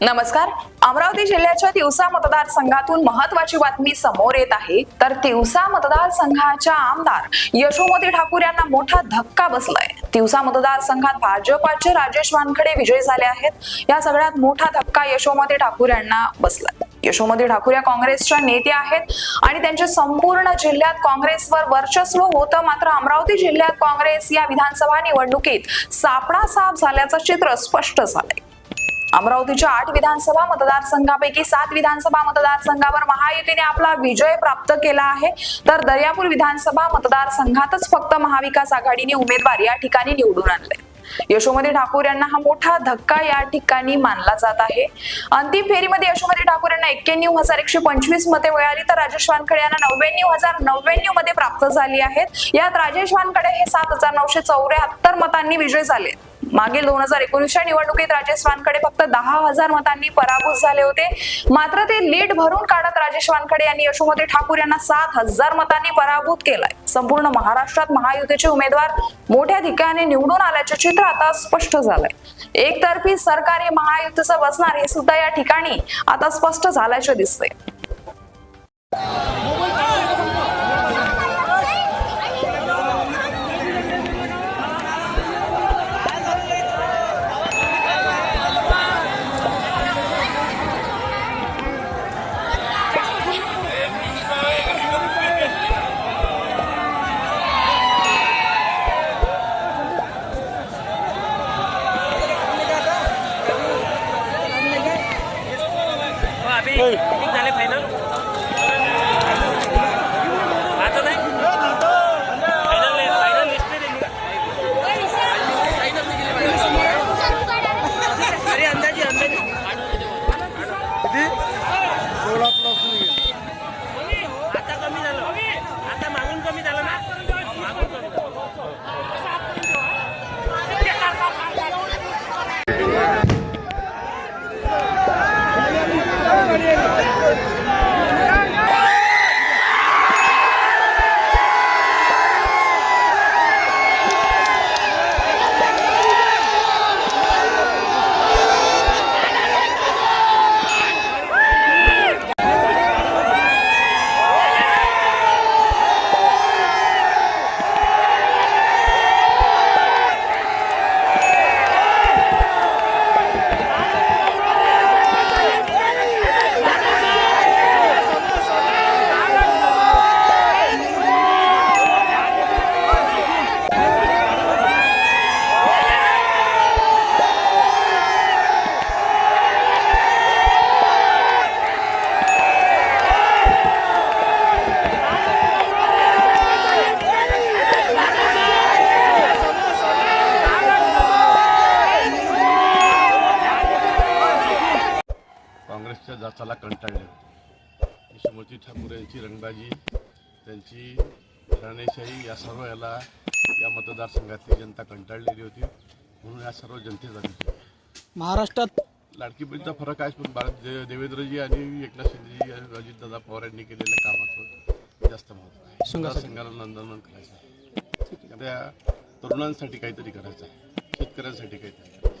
नमस्कार. अमरावती जिल्ह्याच्या तिवसा मतदारसंघातून महत्वाची बातमी समोर येत आहे. तर तिवसा मतदारसंघाच्या आमदार यशोमती ठाकूर यांना मोठा धक्का बसलाय. तिवसा मतदारसंघात भाजपाचे राजेश वानखडे विजयी झाले आहेत. या सगळ्यात मोठा धक्का यशोमती ठाकूर यांना बसलाय. यशोमती ठाकूर या काँग्रेसच्या नेत्या आहेत आणि त्यांच्या संपूर्ण जिल्ह्यात काँग्रेसवर वर्चस्व होतं. मात्र अमरावती जिल्ह्यात काँग्रेस या विधानसभा निवडणुकीत सापडा साफ झाल्याचं चित्र स्पष्ट झालंय. अमरावतीच्या आठ विधानसभा मतदारसंघापैकी सात विधानसभा मतदारसंघावर महायुतीने आपला विजय प्राप्त केला आहे. तर दर्यापूर विधानसभा मतदारसंघातच फक्त महाविकास आघाडीने उमेदवार या ठिकाणी निवडून आणले. यशोमती ठाकूर यांना हा मोठा धक्का या ठिकाणी मानला जात आहे. अंतिम फेरीमध्ये यशोमती ठाकूर यांना एक्क्याण्णव हजार एकशे पंचवीस मते मिळाली तर राजेश वानखडे यांना नव्याण्णव हजार नव्याण्णवमध्ये प्राप्त झाली आहेत. यात राजेश वानखडे हे सात हजार नऊशे चौऱ्याहत्तर मतांनी विजय झाले. मागील दोन हजार एकोणीसच्या निवडणुकीत राजेश फक्त दहा हजार मतांनी पराभूत झाले होते. मात्र ते लीड भरून काढत राजेश वानखडे यांनी यशोमती ठाकूर यांना सात हजार मतांनी पराभूत केलाय. संपूर्ण महाराष्ट्रात महायुतीचे उमेदवार मोठ्या ठिकाणी निवडून आल्याचे चित्र आता स्पष्ट झालंय. एकतर्फी सरकार हे महायुतीचं बसणार हे सुद्धा या ठिकाणी आता स्पष्ट झाल्याचे दिसते हो, काँग्रेसच्या जाचाला कंटाळले होते. यशोमती ठाकूर यांची रंगबाजी त्यांची घराणेशाही या सर्व याला या मतदारसंघातली जनता कंटाळलेली होती. म्हणून या सर्व जनतेचा महाराष्ट्रात लाडकी बहीणचा फरक आहे पण भारत दे देवेंद्रजी आणि एकनाथ शिंदेजी आणि अजितदादा पवार यांनी केलेल्या कामाचं जास्त महत्त्व आहे. मतदारसंघाला नंदनवन करायचं आहे. त्या तरुणांसाठी काहीतरी करायचं आहे. शेतकऱ्यांसाठी काहीतरी.